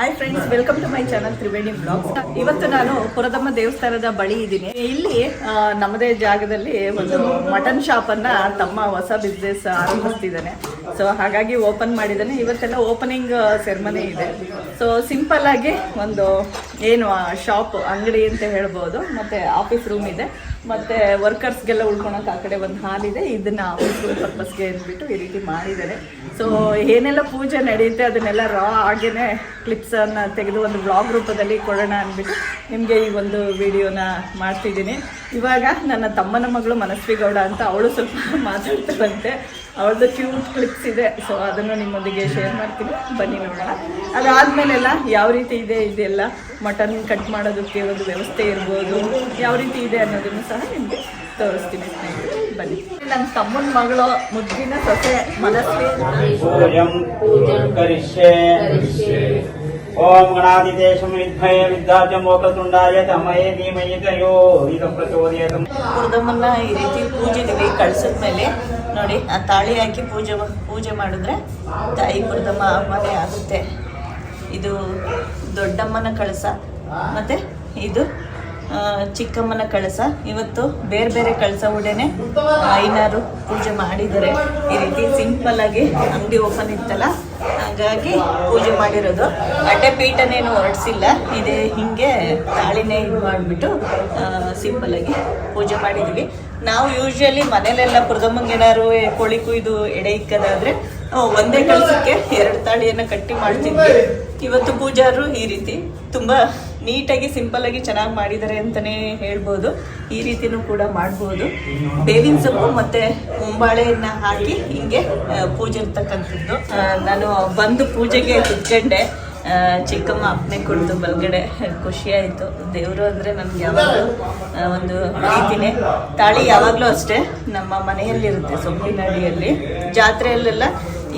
Hi friends welcome to my channel Triveni vlogs ಇವತ್ತು ನಾನು ಪುರದಮ್ಮ ದೇವಸ್ಥಾನದ ಬಳಿ ಇದ್ದೀನಿ. ಇಲ್ಲಿ ನಮ್ಮದೇ ಜಾಗದಲ್ಲಿ ಒಂದು ಮಟನ್ ಶಾಪ್ ಅನ್ನ ತಮ್ಮ ಹೊಸ ಬಿಸ್ನೆಸ್ ಆರಂಭಿಸ್ತಿದ್ದಾನೆ. ಸೊ ಹಾಗಾಗಿ ಓಪನ್ ಮಾಡಿದ್ದಾನೆ. ಇವತ್ತೆಲ್ಲ ಓಪನಿಂಗ್ ಸೆರೆಮನಿ ಇದೆ. ಸೊ ಸಿಂಪಲ್ ಆಗಿ ಒಂದು, ಏನು ಶಾಪ್ ಅಂಗಡಿ ಅಂತ ಹೇಳ್ಬೋದು. ಮತ್ತೆ ಆಫೀಸ್ ರೂಮ್ ಇದೆ. ಮತ್ತೆ ವರ್ಕರ್ಸ್ಗೆಲ್ಲ ಉಳ್ಕೊಳಕ್ ಆ ಕಡೆ ಒಂದು ಹಾಲ್ ಇದೆ. ಇದನ್ನ ಆಫೀಸ್ ಪರ್ಪಸ್ಗೆ ಅಂದ್ಬಿಟ್ಟು ಈ ರೀತಿ ಮಾಡಿದ್ದಾರೆ. ಸೊ ಏನೆಲ್ಲ ಪೂಜೆ ನಡೆಯುತ್ತೆ ಅದನ್ನೆಲ್ಲ ರಾ ಆಗೇನೆ ಕ್ಲಿಪ್ಸ್ ಅನ್ನ ತೆಗೆದು ಒಂದು ಬ್ಲಾಗ್ ರೂಪದಲ್ಲಿ ಕೊಡೋಣ ಅಂದ್ಬಿಟ್ಟು ನಿಮಗೆ ಈ ಒಂದು ವಿಡಿಯೋನ ಮಾಡ್ತಿದ್ದೀನಿ. ಇವಾಗ ನನ್ನ ತಮ್ಮನ ಮಗಳು ಮನಸ್ವಿ ಗೌಡ ಅಂತ ಅವಳು ಸ್ವಲ್ಪ ಮಾತಾಡ್ತಾರಂತೆ ಅವಳದು ಕ್ಯೂಟ್ ಕ್ಲಿಪ್ಸ್ ಇದೆ. ಸೊ ಅದನ್ನು ನಿಮ್ಮೊಂದಿಗೆ ಶೇರ್ ಮಾಡ್ತೀನಿ. ಬನ್ನಿ ನೋಡೋಣ. ಅದಾದಮೇಲೆಲ್ಲ ಯಾವ ರೀತಿ ಇದೆ ಇದೆಲ್ಲ? ಮಟನ್ ಕಟ್ ಮಾಡೋದಕ್ಕೆ ಒಂದು ವ್ಯವಸ್ಥೆ ಇರ್ಬೋದು. ಯಾವ ರೀತಿ ಇದೆ ಅನ್ನೋದನ್ನು ಸಹ ನಿಮಗೆ ತೋರಿಸ್ತೀನಿ ಬನ್ನಿ. ನನ್ನ ತಮ್ಮನ ಮಗಳು ಮುದ್ದಿನ ಸೊಸೆ ಮನಸ್ಸು ಓಂ ಗಣಾಧಿದೇಶಂ ವಿದ್ಭಯ ವಿದ್ಯಾಜ ಮೋಕತುಂಡಾಯ ತಮಯೇ ಧೀಮಯೇ ತಯೋ ಪ್ರಚೋದಯ ಕುರ್ದಮ್ಮನ್ನ ಈ ರೀತಿ ಪೂಜೆಗೆ ಕಳಿಸಿದ್ಮೇಲೆ ನೋಡಿ, ಆ ತಾಳಿ ಹಾಕಿ ಪೂಜೆ ಪೂಜೆ ಮಾಡಿದ್ರೆ ತಾಯಿ ಕುರ್ದಮ್ಮ ಅಮ್ಮನೇ ಆಗುತ್ತೆ. ಇದು ದೊಡ್ಡಮ್ಮನ ಕಳಸ, ಮತ್ತೆ ಇದು ಚಿಕ್ಕಮ್ಮನ ಕಳಸ. ಇವತ್ತು ಬೇರೆ ಬೇರೆ ಕಳಸ ಉಡೇನೆ ಐನಾರು ಪೂಜೆ ಮಾಡಿದ್ದಾರೆ. ಈ ರೀತಿ ಸಿಂಪಲ್ ಆಗಿ ಅಂಗಡಿ ಓಪನ್ ಇತ್ತಲ್ಲ, ಹಾಗಾಗಿ ಪೂಜೆ ಮಾಡಿರೋದು. ಅಡ್ಡೆ ಪೀಠನೇನು ಹೊರಡಿಸಿಲ್ಲ ಇದೇ ಹಿಂಗೆ ತಾಳಿನೇ ಇದು ಮಾಡಿಬಿಟ್ಟು ಸಿಂಪಲ್ ಆಗಿ ಪೂಜೆ ಮಾಡಿದ್ವಿ. ನಾವು ಯೂಶ್ವಲಿ ಮನೇಲೆಲ್ಲ ಕುರ್ದಮ್ಮಂಗೆ ಏನಾದ್ರು ಕೋಳಿ ಕುಯ್ದು ಎಡೆ ಇಕ್ಕದಾದ್ರೆ ಒಂದೇ ಕೆಲಸಕ್ಕೆ ಎರಡು ತಾಳಿಯನ್ನು ಕಟ್ಟಿ ಮಾಡ್ತಿದ್ವಿ. ಇವತ್ತು ಪೂಜಾರು ಈ ರೀತಿ ತುಂಬಾ ನೀಟಾಗಿ ಸಿಂಪಲ್ ಆಗಿ ಚೆನ್ನಾಗಿ ಮಾಡಿದ್ದಾರೆ ಅಂತಾನೆ ಹೇಳ್ಬೋದು. ಈ ರೀತಿನೂ ಕೂಡ ಮಾಡ್ಬೋದು. ಬೇವಿನ ಸೊಪ್ಪು ಮತ್ತೆ ಮುಂಬಾಳೆಯನ್ನ ಹಾಕಿ ಹಿಂಗೆ ಪೂಜೆ ಇರ್ತಕ್ಕಂಥದ್ದು. ನಾನು ಬಂದು ಪೂಜೆಗೆ ಕುತ್ಕೊಂಡೆ ಚಿಕ್ಕಮ್ಮ ಅಪ್ಪನೆ ಕೊಡ್ತು ಬಲ್ಗಡೆ. ಖುಷಿ ಆಯಿತು ದೇವರು ಅಂದರೆ ನಮ್ಗೆ ಯಾವಾಗಲೂ ಒಂದು ಪ್ರೀತಿನೇ. ತಾಳಿ ಯಾವಾಗಲೂ ಅಷ್ಟೇ. ನಮ್ಮ ಮನೆಯಲ್ಲಿರುತ್ತೆ ಸೊಪ್ಪಿನಡಿಯಲ್ಲಿ ಜಾತ್ರೆಯಲ್ಲೆಲ್ಲ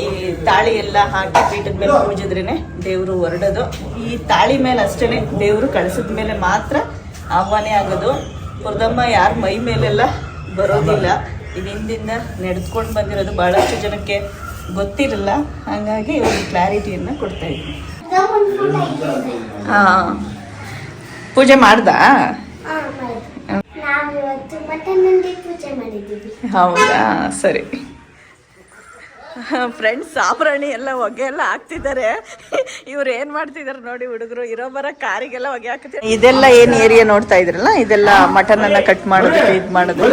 ಈ ತಾಳಿ ಎಲ್ಲ ಹಾಕಿ ಪೀಠದ ಮೇಲೆ ಪೂಜಿದ್ರೇನೆ ದೇವರು ಹೊರಡೋದು. ಈ ತಾಳಿ ಮೇಲೆ ಅಷ್ಟೇ ದೇವರು ಕಳಿಸಿದ ಮೇಲೆ ಮಾತ್ರ ಆಹ್ವಾನ ಆಗೋದು. ಕುರ್ದಮ್ಮ ಯಾರ ಮೈ ಮೇಲೆಲ್ಲ ಬರೋದಿಲ್ಲ. ಇದಿಂದ ನಡೆದುಕೊಂಡು ಬಂದಿರೋದು ಭಾಳಷ್ಟು ಜನಕ್ಕೆ ಗೊತ್ತಿರಲ್ಲ. ಹಾಗಾಗಿ ಒಂದು ಕ್ಲಾರಿಟಿಯನ್ನು ಕೊಡ್ತಾ ಇದ್ದೀನಿ. ಹಾಂ ಪೂಜೆ ಮಾಡ್ದಾ ಹೌದಾ? ಸರಿ. ಫ್ರೆಂಡ್ಸ್ ಸಾಂಬ್ರಾಣಿ ಎಲ್ಲ ಹೊಗೆ ಎಲ್ಲ ಹಾಕ್ತಿದ್ದಾರೆ. ಇವ್ರು ಏನ್ ಮಾಡ್ತಿದಾರೆ ನೋಡಿ ಹುಡುಗರು ಇರೋ ಬರ ಕಾರಿಗೆಲ್ಲ ಹೊಗೆ ಹಾಕ್ತಿದ್ದಾರೆ. ಇದೆಲ್ಲ ಏನ್ ಏರಿಯಾ ನೋಡ್ತಾ ಇದ್ರಲ್ಲ? ಇದೆಲ್ಲ ಮಟನ್ ಅನ್ನ ಕಟ್ ಮಾಡೋದಕ್ಕೆ ಇದು ಮಾಡೋದು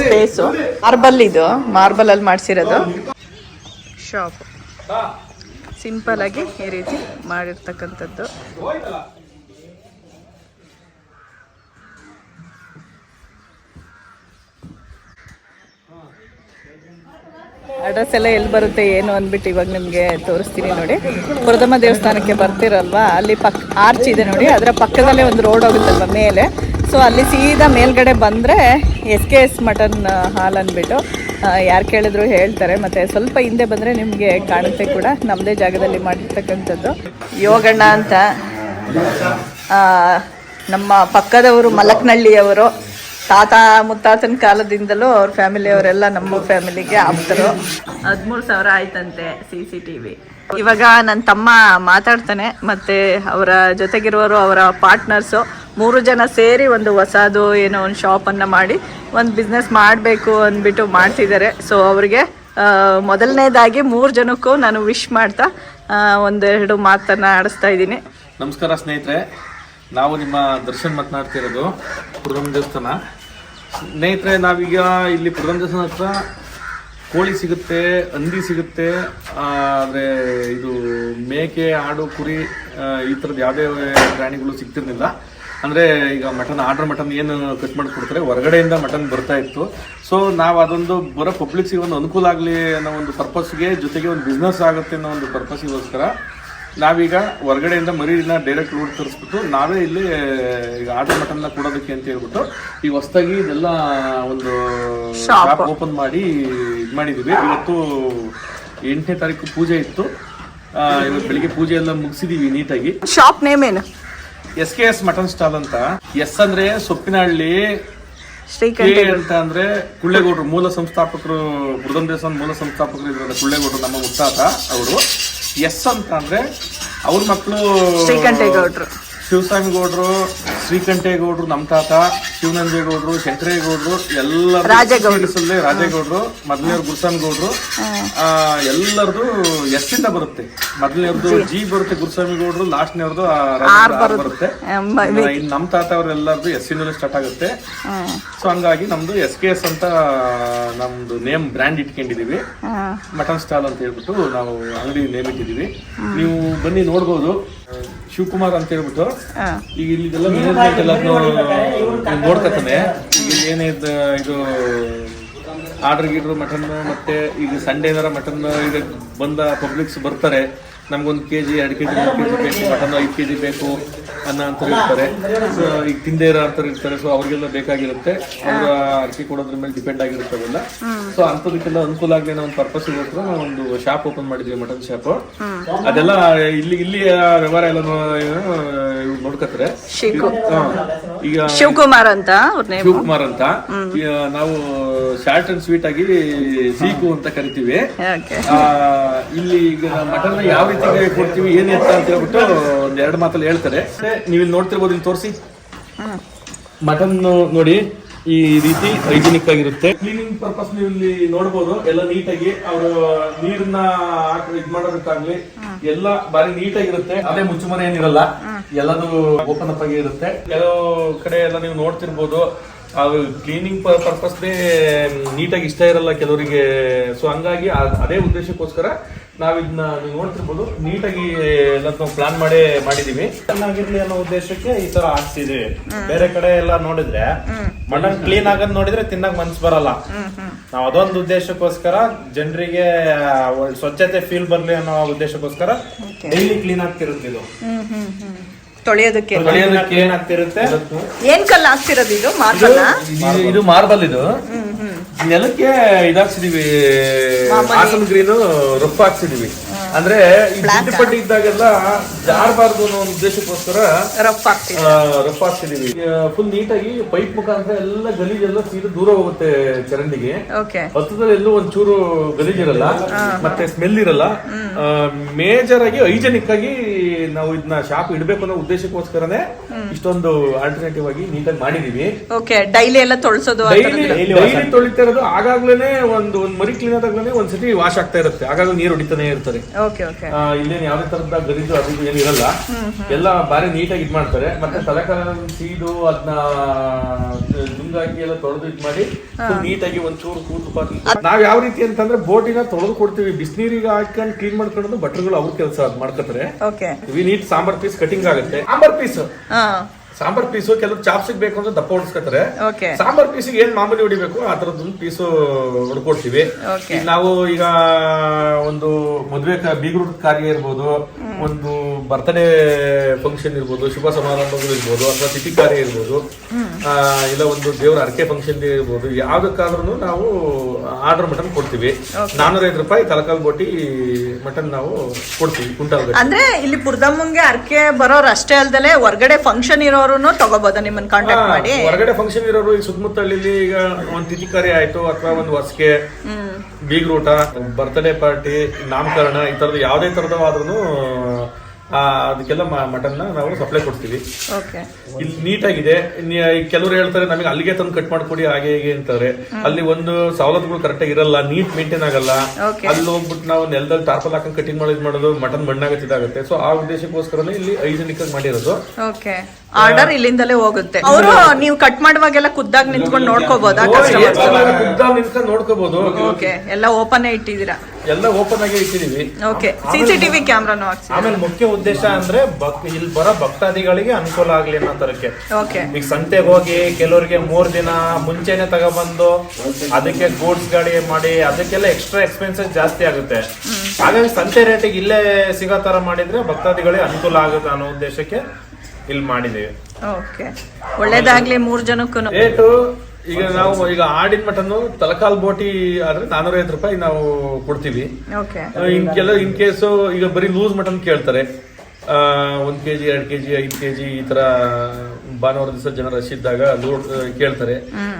ಸ್ಪೇಸು ಮಾರ್ಬಲ್ ಇದು ಮಾರ್ಬಲ್ ಅಲ್ಲಿ ಮಾಡ್ಸಿರೋದು. ಶಾಪ್ ಸಿಂಪಲ್ ಆಗಿ ಈ ರೀತಿ ಮಾಡಿರ್ತಕ್ಕಂಥದ್ದು. ಅಡ್ರೆಸ್ ಎಲ್ಲ ಎಲ್ಲಿ ಬರುತ್ತೆ ಏನು ಅಂದ್ಬಿಟ್ಟು ಇವಾಗ ನಿಮಗೆ ತೋರಿಸ್ತೀನಿ ನೋಡಿ. ಪ್ರಥಮ ದೇವಸ್ಥಾನಕ್ಕೆ ಬರ್ತಿರಲ್ವಾ? ಅಲ್ಲಿ ಪಕ್ ಆರ್ಚ್ ಇದೆ ನೋಡಿ. ಅದರ ಪಕ್ಕದಲ್ಲೇ ಒಂದು ರೋಡ್ ಹೋಗುತ್ತಲ್ವ? ಮೇಲೆ. ಸೊ ಅಲ್ಲಿ ಸೀದಾ ಮೇಲ್ಗಡೆ ಬಂದರೆ S K S mutton hall ಅಂದ್ಬಿಟ್ಟು. ಯಾರು ಕೇಳಿದ್ರು ಹೇಳ್ತಾರೆ, ಮತ್ತು ಸ್ವಲ್ಪ ಹಿಂದೆ ಬಂದರೆ ನಿಮಗೆ ಕಾಣುತ್ತೆ ಕೂಡ ನಮ್ಮದೇ ಜಾಗದಲ್ಲಿ ಮಾಡಿರ್ತಕ್ಕಂಥದ್ದು. ಯೋಗಣ್ಣ ಅಂತ ನಮ್ಮ ಪಕ್ಕದವರು ಮಲಕ್ನಳ್ಳಿಯವರು, ತಾತ ಮುತ್ತಾತನ ಕಾಲದಿಂದಲೂ ಅವ್ರ ಫ್ಯಾಮಿಲಿಯವರೆಲ್ಲ ನಮ್ಮ ಫ್ಯಾಮಿಲಿಗೆ ಆಪ್ತರು. ಹದಿಮೂರು ಸಾವಿರ ಆಯ್ತಂತೆ ಸಿ ಸಿ ಟಿ ವಿ ಇವಾಗ ನನ್ನ ತಮ್ಮ ಮಾತಾಡ್ತಾನೆ, ಮತ್ತೆ ಅವರ ಜೊತೆಗಿರುವವರು ಅವರ ಪಾರ್ಟ್ನರ್ಸು ಮೂರು ಜನ ಸೇರಿ ಒಂದು ಹೊಸದು ಏನೋ ಒಂದು ಶಾಪನ್ನು ಮಾಡಿ ಒಂದು ಬಿಸ್ನೆಸ್ ಮಾಡಬೇಕು ಅಂದ್ಬಿಟ್ಟು ಮಾಡ್ತಿದ್ದಾರೆ. ಸೊ ಅವ್ರಿಗೆ ಮೊದಲನೇದಾಗಿ ಮೂರು ಜನಕ್ಕೂ ನಾನು ವಿಶ್ ಮಾಡ್ತಾ ಒಂದೆರಡು ಮಾತನ್ನು ಆಡಿಸ್ತಾ ಇದ್ದೀನಿ. ನಮಸ್ಕಾರ ಸ್ನೇಹಿತರೆ. ನಾವು ನಿಮ್ಮ ದರ್ಶನ್ ಮಾತನಾಡ್ತಿರೋದು ಪುರದಮ್ ದೇವಸ್ಥಾನ. ಸ್ನೇಹಿತರೆ, ನಾವೀಗ ಇಲ್ಲಿ ಪುರದಮ್ ದೇವಸ್ಥಾನ ಹತ್ರ ಕೋಳಿ ಸಿಗುತ್ತೆ, ಹಂದಿ ಸಿಗುತ್ತೆ ಆದರೆ ಇದು ಮೇಕೆ, ಆಡು, ಕುರಿ ಈ ಥರದ್ದು ಯಾವುದೇ ಪ್ರಾಣಿಗಳು ಸಿಗ್ತಿರ್ಲಿಲ್ಲ. ಅಂದರೆ ಈಗ ಮಟನ್, ಆರ್ಡರ್ ಮಟನ್ ಏನು ಕಟ್ ಮಾಡಿ ಕೊಡ್ತಾರೆ ಹೊರಗಡೆಯಿಂದ ಮಟನ್ ಬರ್ತಾ ಇತ್ತು. ಸೊ ನಾವು ಅದೊಂದು ಬರೋ ಪಬ್ಲಿಕ್ಸಿಗೆ ಒಂದು ಅನುಕೂಲ ಆಗಲಿ ಅನ್ನೋ ಒಂದು ಪರ್ಪಸ್ಗೆ ಜೊತೆಗೆ ಒಂದು ಬಿಸ್ನೆಸ್ ಆಗುತ್ತೆ ಅನ್ನೋ ಒಂದು ಪರ್ಪಸ್ಗೋಸ್ಕರ ನಾವೀಗ ಹೊರಗಡೆಯಿಂದ ಮರಿನ ಡೈರೆಕ್ಟ್ ರೋಡ್ ತರಿಸ್ಬಿಟ್ಟು ನಾವೇ ಇಲ್ಲಿ ಈಗ ಆರ್ಡರ್ ಮಟನ್ನ ಕೊಡೋದಕ್ಕೆ ಅಂತ ಹೇಳ್ಬಿಟ್ಟು ಈ ಹೊಸದಾಗಿ ಇದೆಲ್ಲ ಒಂದು ಶಾಪ್ ಓಪನ್ ಮಾಡಿ ಇದು ಮಾಡಿದ್ದೀವಿ. ಇವತ್ತು ಎಂಟನೇ ತಾರೀಕು ಪೂಜೆ ಇತ್ತು. ಇವತ್ತು ಬೆಳಿಗ್ಗೆ ಪೂಜೆ ಎಲ್ಲ ಮುಗಿಸಿದೀವಿ ನೀಟಾಗಿ. ಶಾಪ್ ನೇಮ್ ಏನು? S K S mutton stall ಅಂತ. ಎಸ್ ಅಂದ್ರೆ ಸೊಪ್ಪಿನಹಳ್ಳಿ ಅಂತ ಅಂದ್ರೆ ಕುಳ್ಳೆಗೌಡರು. ಮೂಲ ಸಂಸ್ಥಾಪಕರು ದೇವಸ್ಥಾನ ಮೂಲ ಸಂಸ್ಥಾಪಕರು ಇದ್ರಲ್ಲ ಕುಳ್ಳೆಗೌಡರು ನಮ್ಮ ಮುತ್ತಾತ ಅವರು. ಎಸ್ ಅಂತ ಅಂದ್ರೆ ಅವ್ರ ಮಕ್ಕಳು ಶ್ರೀಕಂಠೇಗೌಡ್ರು ಶಿವಸ್ವಾಮಿ ಗೌಡ್ರು ಶ್ರೀಕಂಠೇಗೌಡ್ರು ನಮ್ಮ ತಾತ ಶಿವನಂದೇಗೌಡರು ಶಂಕರೇಗೌಡರು ಎಲ್ಲ ರಾಜೇಗೌಡ್ರು. ರಾಜೇಗೌಡ್ರು ಮೊದಲನೇವ್ರು ಗುರುಸ್ವಾಮಿಗೌಡರು. ಆ, ಎಲ್ಲರದು ಎಸ್ ಇಂದ ಬರುತ್ತೆ. ಮೊದಲನೇವ್ರದ್ದು ಜಿ. ಬರುತ್ತೆ ಗುರುಸ್ವಾಮಿ ಗೌಡ್ರು ಲಾಸ್ಟ್ನೇವ್ರದ್ದು ಆರ್ ಬರುತ್ತೆ. ಬರುತ್ತೆ. ಆ, ಮ- ವಿ- ಇನ್ನು ನಮ್ಮ ತಾತ ಅವ್ರೆಲ್ಲರದು ಎಸ್ ಇಂದಲೇ ಸ್ಟಾರ್ಟ್ ಆಗುತ್ತೆ. ಹ್ಮ್. ಸೊ ಹಂಗಾಗಿ ನಮ್ದು ಎಸ್ ಕೆ ಎಸ್ ಅಂತ ನಮ್ದು ನೇಮ್ ಬ್ರ್ಯಾಂಡ್ ಇಟ್ಕೊಂಡಿದೀವಿ. ಹ್ಮ್. ಮಟನ್ ಸ್ಟಾಲ್ ಅಂತ ಹೇಳ್ಬಿಟ್ಟು ನಾವು ಅಂಗಡಿ ನೇಮ್ ಇಟ್ಟಿದೀವಿ. ನೀವು ಬನ್ನಿ ನೋಡ್ಬೋದು. ಶಿವಕುಮಾರ್ ಅಂತ ಹೇಳ್ಬಿಟ್ಟು. ಹ್ಮ್. ಈಗ ಇಲ್ಲಿದೆಲ್ಲ ಮ್ಯಾನೇಜ್ಮೆಂಟ್ ಎಲ್ಲ ನೋಡ್ಕತಾನೆ ಈಗ ಏನಿದೆ ಇದು ಆರ್ಡರ್ ಗೀಡ್ರು ಮಟನ್ ಮತ್ತೆ ಈಗ ಸಂಡೇ ಏನಾರ ಮಟನ್ ಈಗ ಬಂದ ಪಬ್ಲಿಕ್ಸ್ ಬರ್ತಾರೆ. ನಮ್ಗೊಂದು ಕೆ ಜಿ ಎರಡು ಕೆ ಜಿ ಮೂರು ಕೆ ಜಿ ಬೇಕು ಮಟನ್ ಐದು ಕೆ ಜಿ ಬೇಕು ಅನ್ನ ಅಂತ ಇರ್ತಾರೆ ಸೊ ಈಗ ತಿಂದೇ ಇರೋ ಅಂತ ಇರ್ತಾರೆ. ಸೊ ಅವ್ರಿಗೆಲ್ಲ ಬೇಕಾಗಿರುತ್ತೆ. ಅವ್ರ ಅಡಿಕೆ ಕೊಡೋದ್ರ ಮೇಲೆ ಡಿಪೆಂಡ್ ಆಗಿರುತ್ತೆ ಅವೆಲ್ಲ. ಸೊ ಅಂಥದಕ್ಕೆಲ್ಲ ಅನುಕೂಲ ಆಗಲಿ ಅನ್ನೋ ಒಂದು ಪರ್ಪಸ್ ನಾವು ಒಂದು ಶಾಪ್ ಓಪನ್ ಮಾಡಿದ್ವಿ ಮಟನ್ ಶಾಪ್ ಅದೆಲ್ಲ ಇಲ್ಲಿ ಇಲ್ಲಿ ವ್ಯವಹಾರ ಎಲ್ಲ ಹಾ. ಈಗ ಶಿವಕುಮಾರ್ ಅಂತ ಶಿವಕುಮಾರ್ ಅಂತ. ನಾವು ಶಾರ್ಟ್ ಅಂಡ್ ಸ್ವೀಟ್ ಆಗಿ ಸೀಕು ಅಂತ ಕರಿತೀವಿ. ಇಲ್ಲಿ ಈಗ ಮಟನ್ ಯಾವ ರೀತಿ ಕೊಡ್ತೀವಿ ಏನ್ ಅಂತ ಹೇಳ್ಬಿಟ್ಟು ಒಂದ್ ಎರಡು ಮಾತಲ್ಲಿ ಹೇಳ್ತಾರೆ. ನೀವ್ ಇಲ್ಲಿ ನೋಡ್ತಿರ್ಬೋದು ಇಲ್ಲಿ ತೋರಿಸಿ. ಮಟನ್ ನೋಡಿ. ಈ ರೀತಿ ಹೈಜಿನಿಕ್ ಆಗಿರುತ್ತೆ. ಕ್ಲೀನಿಂಗ್ ಪರ್ಪಸ್ ನೀವು ಇಲ್ಲಿ ನೋಡಬಹುದು ಎಲ್ಲ ನೀಟಾಗಿ ಅವರು ನೀರನ್ನ ಹಾಕಿ ಇದ್ ಮಾಡೋದಕ್ಕಾಗ್ಲಿ ಎಲ್ಲ ಬಾರಿ ನೀಟಾಗಿರುತ್ತೆ. ಅದೇ ಮುಚ್ಚುಮನೆ ಏನಿರಲ್ಲ ಎಲ್ಲಾನು ಓಪನ್ ಅಪ್ ಆಗಿ ಇರುತ್ತೆ. ಕೆಲವು ಕಡೆ ಎಲ್ಲ ನೀವು ನೋಡ್ತಿರ್ಬೋದು. ಅದು ಕ್ಲೀನಿಂಗ್ ಪರ್ಪಸ್ನೇ ನೀಟಾಗಿ ಇಷ್ಟ ಇರಲ್ಲ ಕೆಲವರಿಗೆ. ಸೊ ಹಂಗಾಗಿ ಅದೇ ಉದ್ದೇಶಕ್ಕೋಸ್ಕರ ನಾವಿದನ್ನ ನೀವು ನೋಡ್ತಿರ್ಬೋದು. ನೀಟಾಗಿ ಎಲ್ಲ ನಾವು ಪ್ಲಾನ್ ಮಾಡೇ ಮಾಡಿದೀವಿ. ಚೆನ್ನಾಗಿರ್ಲಿ ಅನ್ನೋ ಉದ್ದೇಶಕ್ಕೆ ಈ ತರ ಹಾಕ್ಸಿದ್ವಿ ಬೇರೆ ಕಡೆ ಎಲ್ಲ ನೋಡಿದ್ರೆ ಮಟನ್ ಕ್ಲೀನ್ ಆಗದ್ ನೋಡಿದ್ರೆ ತಿನ್ನಕ್ ಮನ್ಸ್ ಬರಲ್ಲ. ನಾವ್ ಅದೊಂದು ಉದ್ದೇಶಕ್ಕೋಸ್ಕರ ಜನರಿಗೆ ಸ್ವಚ್ಛತೆ ಫೀಲ್ ಬರ್ಲಿ ಅನ್ನೋ ಉದ್ದೇಶಕ್ಕೋಸ್ಕರ ಡೈಲಿ ಕ್ಲೀನ್ ಆಗ್ತಿರುತ್ತೆ ಇದು. ತೊಳೆಯೋದಕ್ಕೆ. ತೊಳೆಯೋದಕ್ಕೆ ಏನಾಗ್ತಿರುತ್ತೆ? ಆಗ್ತಿರುತ್ತೆ ಏನ್ ಕಲ್ಲು ಹಾಕ್ತಿರೋದು ಇದು? ಮಾರ್ಬಲ್ಲ? ಇದು- ಇದು ಮಾರ್ಬಲ್. ಇದು ನೆಲಕ್ಕೆ ಇದಾಕ್ಸಿದೀವಿ. ಹಾಸನ್ ಗ್ರೀನ್ ರೊಪ್ಪ ಹಾಕ್ಸಿದೀವಿ ಅಂದ್ರೆ ಈ ಪಟ್ಟಿ ಇದ್ದಾಗೆಲ್ಲ ಜಾರಬಾರ್ದು ಅನ್ನೋ ಒಂದು ಉದ್ದೇಶಕ್ಕೋಸ್ಕರ ರಫ್ ಆಗ್ತಿದೆ. ರಫ್ ಹಾಕ್ಸಿದೀವಿ ಫುಲ್ ನೀಟಾಗಿ ಪೈಪ್ ಮುಖಾಂತರ ಎಲ್ಲ ಗಲೀಜೆಲ್ಲ ಸೀದಾ ದೂರ ಹೋಗುತ್ತೆ ಚರಂಡಿಗೆ. ಓಕೆ ಹತ್ತದಲ್ಲಿ ಎಲ್ಲೂ ಒಂಚೂರು ಗಲೀಜಿರಲ್ಲ ಮತ್ತೆ ಸ್ಮೆಲ್ ಇರಲ್ಲ. ಮೇಜರ್ ಆಗಿ ಹೈಜೆನಿಕ್ ಆಗಿ ನಾವು ಇದನ್ನ ಶಾಪ್ ಇಡಬೇಕು ಅನ್ನೋ ಉದ್ದೇಶಕ್ಕೋಸ್ಕರನೇ ಇಷ್ಟೊಂದು ಆಲ್ಟರ್ನೇಟಿವ್ ಆಗಿ ನೀಟಾಗಿ ಮಾಡಿದೀವಿ. ಓಕೆ ಡೈಲಿ ಎಲ್ಲ ತೊಳಸೋದು ಡೈಲಿ ಡೈಲಿ ತೊಳಿತಾ ಇರೋದು ಆಗಾಗ್ಲೇನೆ ಒಂದು ಒಂದ್ ಮರಿ ಕ್ಲೀನ್ ಆದಾಗ್ಲೇನೆ ಒಂದ್ಸತಿ ವಾಶ್ ಆಗ್ತಾ ಇರುತ್ತೆ. ಆಗಾಗ ನೀರು ಹೊಡಿತಾನೆ ಇರ್ತಾರೆ ಓಕೆ ಓಕೆ ಇಲ್ಲೇನ್ ಯಾವ್ದೇ ತರದ ಗಲೀಜು ಅದು ಏನು ಇರಲ್ಲ. ಎಲ್ಲ ಬಾರಿ ನೀಟಾಗಿ ಇದ್ ಮಾಡ್ತಾರೆ. ಮತ್ತೆ ತಲೆಕಾಲ ಸೀದು ಅದನ್ನ ದುಂಗಾಕಿ ಎಲ್ಲ ತೊಳೆದು ಇದ್ ಮಾಡಿ ನೀಟಾಗಿ ಒಂಚೂರು ಕೂತು ನಾವ್ ಯಾವ ರೀತಿ ಅಂತಂದ್ರೆ ಬೋಟಿನ ತೊಳೆದು ಕೊಡ್ತೀವಿ. ಬಿಸಿನೀರಿಗೆ ಹಾಕೊಂಡು ಕ್ಲೀನ್ ಮಾಡ್ಕೊಂಡು ಭಟ್ರುಗಳು ಅವ್ರ ಕೆಲಸ ಅದ್ ಮಾಡ್ಕೊತಾರೆ. ನೀಟ್ ಸಾಂಬಾರ್ ಪೀಸ್ ಕಟಿಂಗ್ ಆಗುತ್ತೆ. ಸಾಂಬಾರ್ ಪೀಸ್ ಸಾಂಬಾರ್ ಪೀಸು ಕೆಲವರು ಚಾಪ್ಸಿಗೆ ಬೇಕು ಅಂದ್ರೆ ದಪ್ಪ ಹೊಡಿಸ್ಕೊತಾರೆ. ಸಾಂಬಾರ್ ಪೀಸಿಗೆ ಏನ್ ಮಾಮೂಲಿ ಹೊಡಿಬೇಕು ಆ ತರದೊಂದು ಪೀಸು ಹೊಡ್ಕೊಡ್ತೀವಿ. ನಾವು ಈಗ ಒಂದು ಮದುವೆ ಬೀಗ್ರೂಟ್ ಕಾರ್ಯ ಇರ್ಬೋದು ಒಂದು ಬರ್ತ್ಡೇ ಫಂಕ್ಷನ್ ಇರ್ಬೋದು ಶುಭ ಸಮಾರಂಭಗಳು ಇರ್ಬೋದು ಅಥವಾ ತಿಥಿ ಕಾರ್ಯ ಇರ್ಬೋದು ಇಲ್ಲ ಒಂದು ದೇವರ ಅರಕೆ ಫಂಕ್ಷನ್ ಇರ್ಬೋದು ಯಾವ್ದಕ್ಕಾದ್ರೂ ನಾವು ಆರ್ಡರ್ ಮಟನ್ ಕೊಡ್ತೀವಿ. ನಾನೂರೈವತ್ತು ರೂಪಾಯಿ ತಲಕಾಲ್ ಬೋಟಿ ಮಟನ್ ನಾವು ಕೊಡ್ತೀವಿ ಕುಂಟಾಲ್ ಅಂದ್ರೆ ಇಲ್ಲಿ ಪುರ್ದಮ್ಮಂಗೆ ಅರ್ಕೆ ಬರೋರು ಅಷ್ಟೇ ಅಲ್ದಲೆ ಹೊರ್ಗಡೆ ಫಂಕ್ಷನ್ ಇರೋರು ತಗೋಬೋದಾ ನಿಮ್ಮನ್ನ ಕಾಂಟ್ಯಾಕ್ಟ್ ಮಾಡಿ. ಹೊರಗಡೆ ಫಂಕ್ಷನ್ ಇರೋರು ಈಗ ಸುತ್ತಮುತ್ತ ಹಳ್ಳಿಲಿ ಈಗ ಒಂದ್ ತಿಥಿ ಕಾರ್ಯ ಆಯ್ತು ಅಥವಾ ಒಂದು ವರ್ಷಕ್ಕೆ ಬೀಗ್ರೂಟ ಬರ್ತ್ಡೇ ಪಾರ್ಟಿ ನಾಮಕರಣ ಈ ತರದ ಯಾವ್ದೇ ತರದವಾದ್ರೂ ಅದಕ್ಕೆಲ್ಲ ಮಟನ್ ನಾವು ಸಪ್ಲೈ ಕೊಡ್ತೀವಿ. ಇಲ್ಲಿ ನೀಟಾಗಿದೆ. ಕೆಲವರು ಹೇಳ್ತಾರೆ ನಮಗೆ ಅಲ್ಲಿಗೆ ತಂದು ಕಟ್ ಮಾಡ್ಕೊಡಿ ಹಾಗೆ ಹೀಗೆ ಅಂತಾರೆ. ಅಲ್ಲಿ ಒಂದು ಸವಲತ್ತುಗಳು ಕರೆಕ್ಟ್ ಆಗಿ ಇರಲ್ಲ ನೀಟ್ ಮೇಂಟೈನ್ ಆಗಲ್ಲ. ಅಲ್ಲಿ ಹೋಗ್ಬಿಟ್ಟು ನಾವು ನೆಲದಲ್ಲಿ ಟಾರ್ಪಲ್ ಹಾಕೊಂಡು ಕಟಿಂಗ್ ಮಾಡೋದು ಮಾಡೋದು ಮಟನ್ ಮಣ್ಣಾಗತ್ತಿದಾಗುತ್ತೆ ಸೊ ಆ ಉದ್ದೇಶಕ್ಕೋಸ್ಕರನೇ ಇಲ್ಲಿ ಐಜೆನಿಕ್ ಮಾಡಿರೋದು. ಆರ್ಡರ್ ಇಲ್ಲಿಂದಲೇ ಹೋಗುತ್ತೆ. ಅವರು ನೀವು ಕಟ್ ಮಾಡುವಾಗೆಲ್ಲ ಖುದ್ದಾಗಿ ನಿಂತ್ಕೊಂಡು ನೋಡ್ಕೋಬಹುದು ಓಕೆ ಎಲ್ಲ ಓಪನ್ ಇಟ್ಟಿದ್ದೀರಾ? ಎಲ್ಲ ಓಪನ್ ಆಗಿ ಇಟ್ಟಿದೀವಿ. ಓಕೆ ಸಿಸಿಟಿವಿ ಕ್ಯಾಮ್ರಾನು ಹಾಕ್ಸಿ ಆಮೇಲೆ ಮುಖ್ಯ ಉದ್ದೇಶ ಅಂದ್ರೆ ಇಲ್ಲಿ ಬರೋ ಭಕ್ತಾದಿಗಳಿಗೆ ಅನುಕೂಲ ಆಗ್ಲಿ ಅನ್ನೋ ತರಕ್ಕೆ ಓಕೆ. ಈಗ ಸಂತೆಗೆ ಹೋಗಿ ಕೆಲವರಿಗೆ ಮೂರ್ ದಿನ ಮುಂಚೆನೆ ತಗೊಬಂದು ಅದಕ್ಕೆ ಗೂಡ್ಸ್ ಗಾಡಿ ಮಾಡಿ ಅದಕ್ಕೆಲ್ಲ ಎಕ್ಸ್ಟ್ರಾ ಎಕ್ಸ್ಪೆನ್ಸಸ್ ಜಾಸ್ತಿ ಆಗುತ್ತೆ. ಹಾಗಾಗಿ ಸಂತೆ ರೇಟಿಗೆ ಇಲ್ಲೇ ಸಿಗೋ ತರ ಮಾಡಿದ್ರೆ ಭಕ್ತಾದಿಗಳಿಗೆ ಅನುಕೂಲ ಆಗುತ್ತೆ ಅನ್ನೋ ಉದ್ದೇಶಕ್ಕೆ ಇಲ್ಲಿ ಮಾಡಿದೀವಿ ಓಕೆ. ಒಳ್ಳೇದಾಗ್ಲಿ ಮೂರ್ ಜನಕ್ಕೂ ರೇಟು ಈಗ ನಾವು ಈಗ ಆಡಿನ ಮಟನ್ ತಲಕಾಲ್ ಬೋಟಿ ಆದ್ರೆ ನಾನೂರೈವತ್ತು ರೂಪಾಯಿ ನಾವು ಕೊಡ್ತೀವಿ. ಓಕೆ. ಇನ್ ಕೆಲವು ಇನ್ ಕೇಸು ಈಗ ಬರೀ ಲೂಸ್ ಮಟನ್ ಕೇಳ್ತಾರೆ. ಆ, ಒಂದ್ ಕೆಜಿ ಎರಡ್ ಕೆಜಿ ಐದ್ ಕೆಜಿ ಈ ತರ ಭಾನುವಾರ ದಿವಸ ಜನ ರಶ್ ಇದ್ದಾಗ ಲೋಡ್ ಕೇಳ್ತಾರೆ.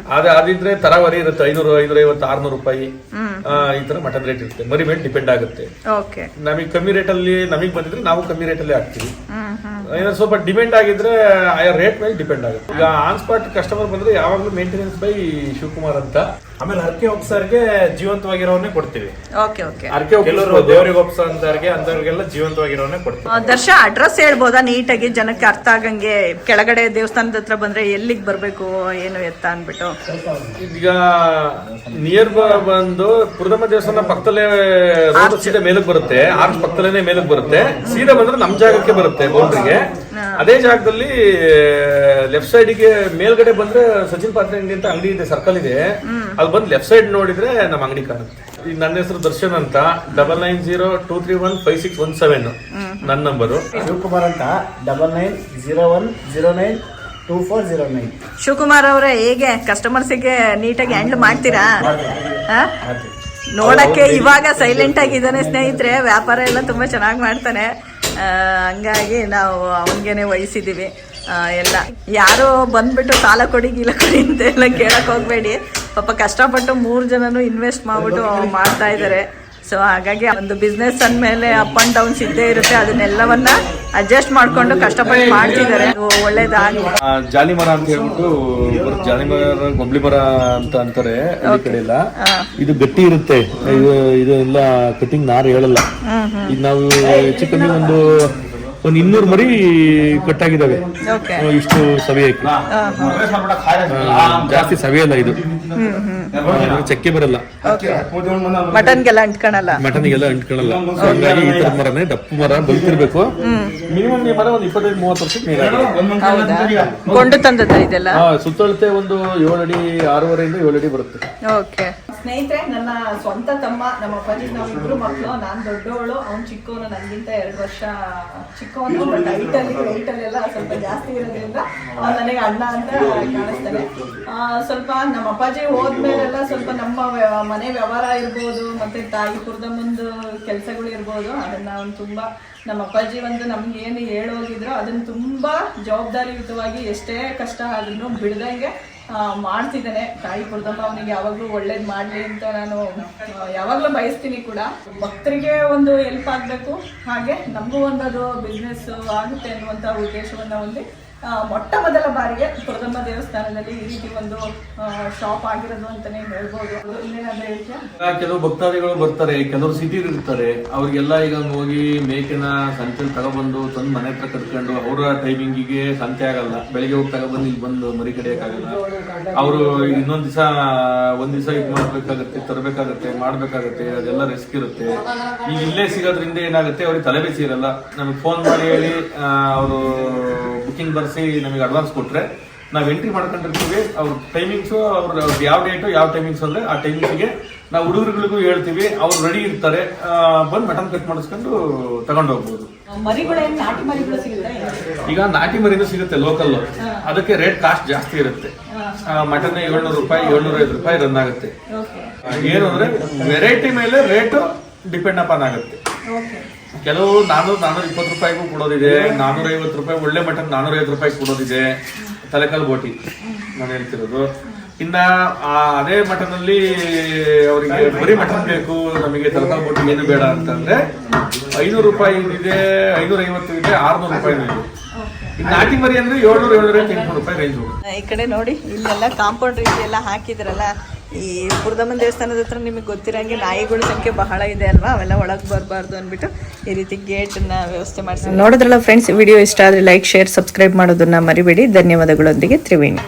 ಆದ್ರೆ ಅದಿದ್ರೆ ತರಾವರಿ ಇರುತ್ತೆ ಐನೂರು ಐನೂರ ಐವತ್ತು ಆರ್ನೂರು ರೂಪಾಯಿ. ಆ, ಈ ತರ ಮಟನ್ ರೇಟ್ ಇರುತ್ತೆ. ಮರಿ ಮೇಲೆ ಡಿಪೆಂಡ್ ಆಗುತ್ತೆ. ಓಕೆ. ನಮಗೆ ಕಮ್ಮಿ ರೇಟಲ್ಲಿ ನಮಗೆ ಬಂದಿದ್ರೆ ನಾವು ಕಮ್ಮಿ ರೇಟಲ್ಲಿ ಹಾಕ್ತೀವಿ. ಏನಾದ್ರು ಸ್ವಲ್ಪ ಡಿಪೆಂಡ್ ಆಗಿದ್ರೆ ಆಯಾ ರೇಟ್ ಮೇಲೆ ಡಿಪೆಂಡ್ ಆಗುತ್ತೆ. ಈಗ ಆನ್ ಸ್ಪಾಟ್ ಕಸ್ಟಮರ್ ಬಂದ್ರೆ ಯಾವಾಗಲೂ ಮೇಂಟೆನೆನ್ಸ್ ಬೈ ಶಿವಕುಮಾರ್ ಅಂತ. ಆಮೇಲೆ ಹರಕೆ ಒಪ್ಸರ್ಗೆ ಜೀವಂತವಾಗಿರೋನೇ ಕೊಡ್ತೀವಿ. ಓಕೆ ಓಕೆ ಹರಕೆ ಕೆಲವರು ದೇವರಿಗೆ ಒಪ್ಸ ಅಂತವ್ರಿಗೆ ಅಂತವ್ರಿಗೆಲ್ಲ ಜೀವಂತವಾಗಿರೋನೇ ಕೊಡ್ತೀವಿ ದರ್ಶ ಅಡ್ರೆಸ್ ಹೇಳ್ಬೋದಾ ನೀಟಾಗಿ? ಜನಕ್ಕೆ ಅರ್ಥ ಆಗಂಗೆ ಕೆಳಗಡೆ ದೇವಸ್ಥಾನದ ಹತ್ರ ಬಂದ್ರೆ ಎಲ್ಲಿಗೆ ಬರಬೇಕು ಏನು ಎತ್ತ ಅಂದ್ಬಿಟ್ಟು. ಈಗ ನಿಯರ್ ಬಂದು ಪುರದಮ್ಮ ದೇವಸ್ಥಾನ ಪಕ್ಕದಲ್ಲೇ ರೋಡ್ ಸೀದಾ ಮೇಲಕ್ಕೆ ಬರುತ್ತೆ. ಆರ್ಚ್ ಪಕ್ಕದಲ್ಲೇ ಮೇಲಕ್ಕೆ ಬರುತ್ತೆ. ಸೀದಾ ಬಂದ್ರೆ ನಮ್ ಜಾಗಕ್ಕೆ ಬರುತ್ತೆ ಬೌಂಡ್ರಿಗೆ ಅದೇ ಜಾಗದಲ್ಲಿ ಲೆಫ್ಟ್ ಸೈಡ್ಗೆ ಮೇಲ್ಗಡೆ ಬಂದ್ರೆ ಸಚಿನ್ ಪಾತ್ರೆ ಅಂಗಡಿ ಅಂತ ಅಂಗಡಿ ಇದೆ ಸರ್ಕಲ್ ಇದೆ. ಅಲ್ಲಿ ಬಂದು ಲೆಫ್ಟ್ ಸೈಡ್ ನೋಡಿದ್ರೆ ನಮ್ಮ ಅಂಗಡಿ ಕಾಣುತ್ತೆ. ಈಗ ನನ್ನ ಹೆಸರು ದರ್ಶನ್ ಅಂತ double nine zero two three one five six one seven ನನ್ನ ನಂಬರು ಶಿವಕುಮಾರ್ ಅಂತ double nine zero one zero nine two four zero nine Shivakumar ಅವರೇ ಹೇಗೆ? ಕಸ್ಟಮರ್ಸಿಗೆ ನೀಟಾಗಿ ಹ್ಯಾಂಡಲ್ ಮಾಡ್ತೀರಾ? ನೋಡಕ್ಕೆ ಇವಾಗ ಸೈಲೆಂಟ್ ಆಗಿದ್ದಾನೆ ಸ್ನೇಹಿತರೆ ವ್ಯಾಪಾರ ಎಲ್ಲ ತುಂಬಾ ಚೆನ್ನಾಗಿ ಮಾಡ್ತಾನೆ. ಹಂಗಾಗಿ ನಾವು ಅವನಿಗೇನೆ ವಹಿಸಿದ್ದೀವಿ ಎಲ್ಲ. ಯಾರೋ ಬಂದ್ಬಿಟ್ಟು ಸಾಲ ಕೊಡಿ ಗೀಲ ಕೊಡಿ ಅಂತ ಎಲ್ಲ ಕೇಳಕ್ ಹೋಗ್ಬೇಡಿ. ಪಾಪ ಕಷ್ಟಪಟ್ಟು ಮೂರು ಜನನು ಇನ್ವೆಸ್ಟ್ ಮಾಡ್ಬಿಟ್ಟು ಮಾಡ್ತಾ ಇದ್ದಾರೆ ಸೊ ಹಾಗಾಗಿ ಒಂದು ಬಿಸ್ನೆಸ್ ಅಂದಮೇಲೆ ಅಪ್ ಅಂಡ್ ಡೌನ್ಸ್ ಇದ್ದೇ ಇರುತ್ತೆ. ಅದನ್ನೆಲ್ಲವನ್ನ ಅಡ್ಜಸ್ಟ್ ಮಾಡ್ಕೊಂಡು ಕಷ್ಟಪಟ್ಟು ಮಾಡ್ತಿದ್ದಾರೆ. ಒಳ್ಳೇದಾಗಿ ಜಾಲಿ ಮರ ಅಂತ ಹೇಳ್ಬಿಟ್ಟು. ಜಾಲಿ ಮರ ಗೊಂಬಳಿ ಮರ ಅಂತ ಅಂತಾರೆ ಈ ಕಡೆ ಎಲ್ಲ ಇದು ಗಟ್ಟಿ ಇರುತ್ತೆ. ಇದು ಇದೆಲ್ಲ ಎಲ್ಲ ಕಟಿಂಗ್ ನಾರು ಹೇಳಲ್ಲ. ಈಗ ನಾವು ಹೆಚ್ಚು ಕಮ್ಮಿ ಒಂದು ಒಂದು ಇನ್ನೂರು ಮರಿ ಕಟ್ಟಾಗಿದ್ದಾವೆ. ಇಷ್ಟು ಸವಿಯಕ್ಕೆ ಜಾಸ್ತಿ ಜಾಸ್ತಿ ಸವಿಯಲ್ಲ ಇದು. ಚಕ್ಕೆ ಬರಲ್ಲ. ಮಟನ್ಗೆಲ್ಲ ಅಂಟ್ಕೊಳಲ್ಲ ಮಟನ್ಗೆಲ್ಲ ಅಂಟ್ಕೊಳ್ಳಲ್ಲ So ಹಂಗಾಗಿ ಈ ತರ ಮರನೇ ದಪ್ಪ ಮರ ಬಲ್ತಿರ್ಬೇಕು ಮಿನಿಮಮ್ ಈ ಮರ ಒಂದು ಇಪ್ಪತ್ತೈದು ಮೂವತ್ತು ವರ್ಷಕ್ಕೆ ಮೇಲಾಗಿದೆ ಹೌದಾ? ಕೊಂಡು ತಂದದ ಇದೆಲ್ಲ? ಸುತ್ತಳತೆ ಒಂದು ಏಳು ಅಡಿ ಆರೂವರೆಯಿಂದ ಏಳು ಅಡಿ ಬರುತ್ತೆ. ಓಕೆ. ಸ್ನೇಹಿತರೆ ನನ್ನ ಸ್ವಂತ ತಮ್ಮ ನಮ್ಮ ಅಪ್ಪಾಜಿ ನಾವು ಇಬ್ರು ಮಕ್ಕಳು ನಾನು ದೊಡ್ಡವಳು ಅವ್ನು ಚಿಕ್ಕವನು ನನಗಿಂತ ಎರಡು ವರ್ಷ ಚಿಕ್ಕವನು ಬಟ್ ಹೈಟಲ್ಲಿ ಎಲ್ಲ ಸ್ವಲ್ಪ ಜಾಸ್ತಿ ಇರೋದ್ರಿಂದ ಅವ್ನು ನನಗೆ ಅಣ್ಣ ಅಂತ ಕಾಣಿಸ್ತಾನೆ. ಸ್ವಲ್ಪ ನಮ್ಮ ಅಪ್ಪಾಜಿ ಹೋದ್ಮೇಲೆಲ್ಲ ಸ್ವಲ್ಪ ನಮ್ಮ ಮನೆ ವ್ಯವಹಾರ ಇರ್ಬೋದು ಮತ್ತೆ ತಾಯಿ ಕುರ್ದಮ್ಮಂದು ಕೆಲಸಗಳು ಇರ್ಬೋದು ಅದನ್ನ ಅವ್ನು ತುಂಬಾ ನಮ್ಮ ಅಪ್ಪಾಜಿ ಒಂದು ನಮ್ಗೆ ಏನು ಹೇಳೋಗಿದ್ರು ಅದನ್ನ ತುಂಬಾ ಜವಾಬ್ದಾರಿಯುತವಾಗಿ ಎಷ್ಟೇ ಕಷ್ಟ ಆದ್ರೂ ಬಿಡ್ದಂಗೆ ಮಾಡ್ತಿದ್ದಾನೆ. ತಾಯಿ ಕುರ್ದಮ್ಮ ಅವನಿಗೆ ಯಾವಾಗಲೂ ಒಳ್ಳೇದು ಮಾಡಲಿ ಅಂತ ನಾನು ಯಾವಾಗಲೂ ಬಯಸ್ತೀನಿ ಕೂಡ. ಭಕ್ತರಿಗೆ ಒಂದು ಹೆಲ್ಪ್ ಆಗಬೇಕು. ಹಾಗೆ ನಮಗೂ ಒಂದು ಅದು ಬಿಸ್ನೆಸ್ ಆಗುತ್ತೆ ಅನ್ನುವಂಥ ಉದ್ದೇಶವನ್ನು ಆ, ಮೊಟ್ಟ ಮೊದಲ ಬಾರಿಗೆ ಕುರ್ದಮ್ಮ ದೇವಸ್ಥಾನದಲ್ಲಿ ಈ ರೀತಿ ಒಂದು ಶಾಪ್ ಆಗಿರೋದು ಅಂತಾನೆ ಹೇಳ್ಬೋದು. ಕೆಲವು ಭಕ್ತಾದಿಗಳು ಬರ್ತಾರೆ, ಕೆಲವರು ಸಿಟಿ ಇರ್ತಾರೆ. ಅವ್ರಿಗೆಲ್ಲ ಈಗ ಹೋಗಿ ಮೇಕೆನ ಸಂತೆಲಿ ತಗೊಬಂದು ತಂದು ಮನೆ ಹತ್ರ ಕಟ್ಕೊಂಡು ಅವರ ಟೈಮಿಂಗಿಗೆ ಸಂತೆ ಆಗಲ್ಲ. ಬೆಳಿಗ್ಗೆ ಹೋಗಿ ತಗೊಬಂದು ಇಲ್ಲಿ ಬಂದು ಮರಿ ಕಡಿಯಕ್ಕಾಗಲ್ಲ. ಅವರು ಇನ್ನೊಂದ್ ದಿವಸ, ಒಂದ್ ದಿವಸ ಇದು ಮಾಡ್ಬೇಕಾಗತ್ತೆ, ತರಬೇಕಾಗತ್ತೆ, ಮಾಡ್ಬೇಕಾಗತ್ತೆ, ಅದೆಲ್ಲ ರಿಸ್ಕ್ ಇರುತ್ತೆ. ಈಗ ಇಲ್ಲೇ ಸಿಗೋದ್ರಿಂದ ಏನಾಗುತ್ತೆ, ಅವ್ರಿಗೆ ತಲೆಬಿಸಿ ಇರಲ್ಲ ನಮ್ಗೆ ಫೋನ್ ಮಾಡಿ ಹೇಳಿ ಅವರು ಬುಕಿಂಗ್ ಬರೆಸಿ ನಮಗೆ ಅಡ್ವಾನ್ಸ್ ಕೊಟ್ಟರೆ ನಾವು ಎಂಟ್ರಿ ಮಾಡ್ಕೊಂಡಿರ್ತೀವಿ ಅವ್ರ ಟೈಮಿಂಗ್ಸು ಅವ್ರ ಯಾವ ಡೇಟು ಯಾವ ಟೈಮಿಂಗ್ಸ್ ಅಂದರೆ ಆ ಟೈಮಿಂಗ್ಸಿಗೆ ನಾವು ಹುಡುಗರುಗಳಿಗೂ ಹೇಳ್ತೀವಿ ಅವ್ರು ರೆಡಿ ಇರ್ತಾರೆ ಬಂದು ಮಟನ್ ಕಟ್ ಮಾಡಿಸ್ಕೊಂಡು ತಗೊಂಡು ಹೋಗ್ಬೋದು. ಈಗ ನಾಟಿ ಮರಿನೂ ಸಿಗುತ್ತೆ ಲೋಕಲ್ ಅದಕ್ಕೆ ರೇಟ್ ಕಾಸ್ಟ್ ಜಾಸ್ತಿ ಇರುತ್ತೆ. ಮಟನ್ ಏಳ್ನೂರು ರೂಪಾಯಿ ಏಳ್ನೂರ ಐದು ರೂಪಾಯಿ ರನ್ ಆಗುತ್ತೆ. ಏನು ಅಂದ್ರೆ ವೆರೈಟಿ ಮೇಲೆ ರೇಟು ಡಿಪೆಂಡ್ ಅಪಾನ್ ಆಗುತ್ತೆ. ಕೆಲವು ನಾನೂರು ನಾನೂರ ಇಪ್ಪತ್ತು ರೂಪಾಯಿಗೂ ಕೊಡೋದಿದೆ, ನಾನೂರ ಐವತ್ತು ರೂಪಾಯಿ, ಒಳ್ಳೆ ಮಟನ್ ನಾನೂರ ಐವತ್ತು ರೂಪಾಯಿ ಕೊಡೋದಿದೆ. ತಲೆಕಲ್ ಬೋಟಿ, ನಾನು ಹೇಳ್ತಿರೋದು. ಇನ್ನ ಅದೇ ಮಠದಲ್ಲಿ ಅವರಿಗೆ ಬರೀ ಮಟನ್ ಬೇಕು, ನಮಗೆ ತಲೆಕಾಲು ಬೋಟಿ ಏನು ಬೇಡ ಅಂತಂದ್ರೆ, ಐನೂರು ರೂಪಾಯಿ ಇದೆ ಐನೂರ ಐವತ್ತು ಇದೆ, ಆರ್ನೂರು ರೂಪಾಯಿ ನಾಟಿ ಮರಿ ಅಂದ್ರೆ ಏಳ್ನೂರ ಏಳ್ನೂರ ಎಂಟ್ನೂರು ರೂಪಾಯಿ ರೇಂಜ್ ಈ ಕಡೆ ನೋಡಿ, ಇಲ್ಲೆಲ್ಲ ಕಾಂಪೌಂಡ್ ರೀತಿ ಎಲ್ಲ ಹಾಕಿದ್ರಲ್ಲ ಈ ಪುರದಮ್ಮನ ದೇವಸ್ಥಾನದ ಹತ್ರ ನಿಮಗೆ ಗೊತ್ತಿರೋಂಗೆ ನಾಯಿಗಳ ಸಂಖ್ಯೆ ಬಹಳ ಇದೆ ಅಲ್ವಾ? ಅವೆಲ್ಲ ಒಳಗೆ ಬರಬಾರ್ದು ಅಂದ್ಬಿಟ್ಟು ಈ ರೀತಿ ಗೇಟನ್ನ ವ್ಯವಸ್ಥೆ ಮಾಡಿಸಿ ನೋಡಿದ್ರಲ್ಲ ಫ್ರೆಂಡ್ಸ್ ವಿಡಿಯೋ ಇಷ್ಟ ಆದರೆ ಲೈಕ್ ಶೇರ್ ಸಬ್ಸ್ಕ್ರೈಬ್ ಮಾಡೋದನ್ನ ಮರಿಬೇಡಿ. ಧನ್ಯವಾದಗಳೊಂದಿಗೆ ತ್ರಿವೇಣಿ.